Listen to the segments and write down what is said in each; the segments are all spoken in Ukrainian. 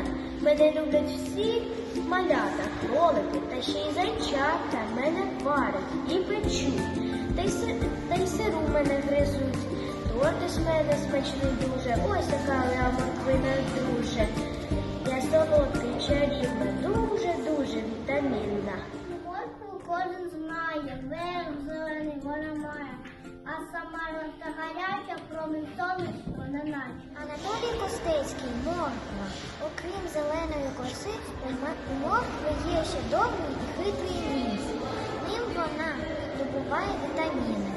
незамінна. Мене люблять всі малята, кролики та ще й зайчата. Мене варять і печуть. Та й, си- та й сиру мене гризуть. Торти з мене смачний дуже. Ось така я морквина друже. Я солодка і чарівна, дуже-дуже вітамінна. Моркву кожен знає, верх зелений вона має, а сама та гаряча промінь сонечко не наче. Анатолій Костецький морква. Окрім зеленої коси, у моркви є ще довгий і хитрий ніс. Ним вона добуває вітаміни.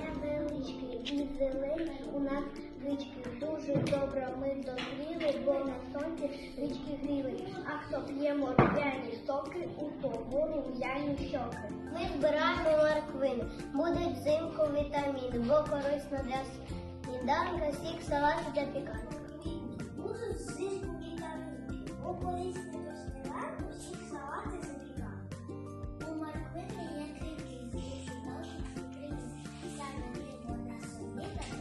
Невеличкий і зелений у нас річки дуже добре ми дозріли, бо на сонці річки гріли. А хто п'є морквяні соки, у того рум'яні щоки. Ми збираємо морквини. Будуть взимку вітаміни, бо корисно для сніданка, сік, салат для піканка. Будуть взимку вітаміни, бо корисні до сніданку, всіх салати запікати. У морквини є крики, довгі вітаміни. Саме вона собі та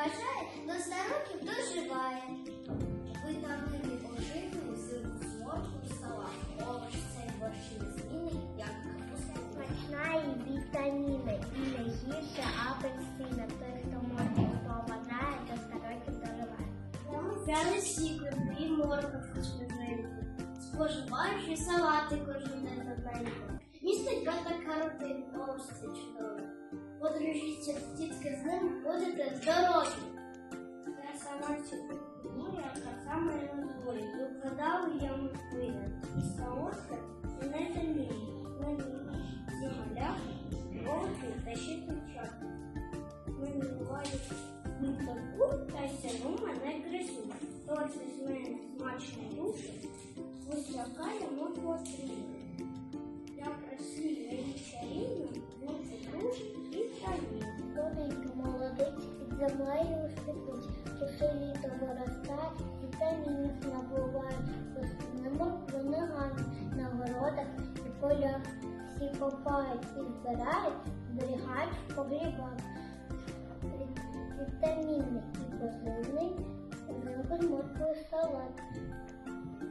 поважає, до ста років доживає. Вітамини оживлені, сиру солодку, салат, овоч, цей борщ зміни, як капуста. Смачна і вітаміна, і не гірша апельсина. Той, хто моркву поважає, до староків доживає. Взяли сік, і морковку свіженьку, споживаючи салати кожен день одненько. Містить бета-каротин, овочі чудове. Подружіться в тітки з ним, будете здорові. На дворі. Викладали я морквини. І солодка, і не замінні. Мені земля, овочі та ще дівчата. Мені бувають не таку, та сяну мене гризуть. Торти з мене смачно дуже, ось яка йому потрібна. Я красива і чарівна, дуже дуже і чарівна. Тоненько молодець під землею світуть, що літо виростає, вітамінів набуває, копають і збирають, зберігають в погрібах. Вітамінний і позивний, зробить морквою салат.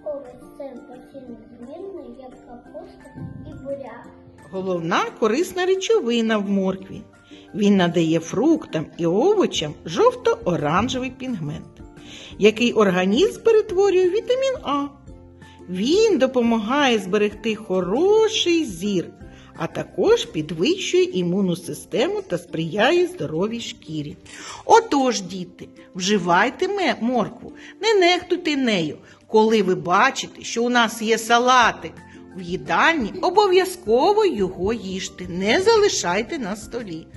Овець постійно змінний, як капуста і буряк. Головна корисна речовина в моркві. Він надає фруктам і овочам жовто-оранжевий пігмент, який організм перетворює вітамін А. Він допомагає зберегти хороший зір, а також підвищує імунну систему та сприяє здоровій шкірі. Отож, діти, вживайте моркву, не нехтуйте нею. Коли ви бачите, що у нас є салатик в їдальні, обов'язково його їжте, не залишайте на столі.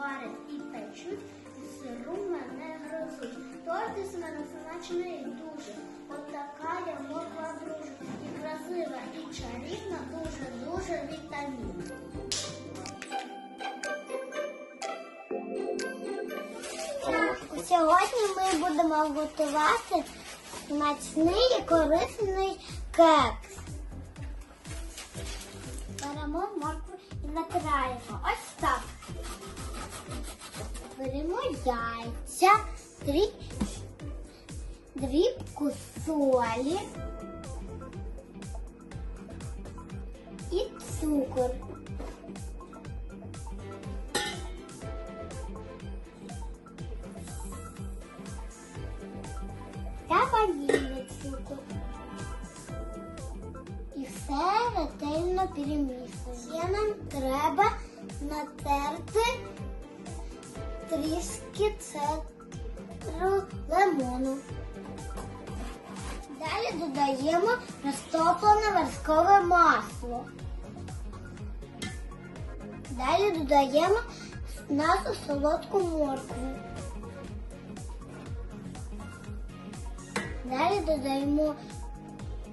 Варять і печуть, сиру мене грозуть. Торти з мене смачний дуже. От така я морква дружа. І красива, і чарівна, дуже-дуже вітамінна. Сьогодні ми будемо готувати смачний і корисний кекс. Беремо моркву і натираємо. Ось так. Беремо яйця, дріб, дрібку солі і цукор. Та ванільний цукор. І все ретельно перемішуємо. Ще нам треба натерти трішки цедру лимону. Далі додаємо розтоплене вершкове масло. Далі додаємо нашу солодку моркву. Далі додаємо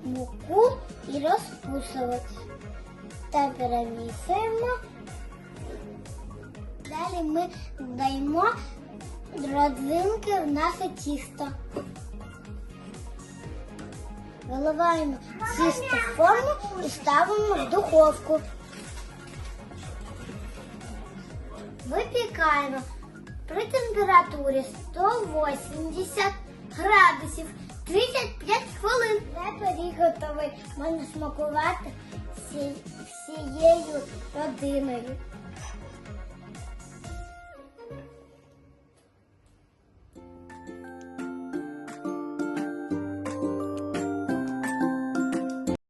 муку і розпушувач. Та перемішуємо. Далі ми додаємо родзинки в наше тісто. Виливаємо тісто в форму і ставимо в духовку. Випікаємо при температурі 180 градусів 35 хвилин. Це пиріг готовий. Можна смакувати всією родиною.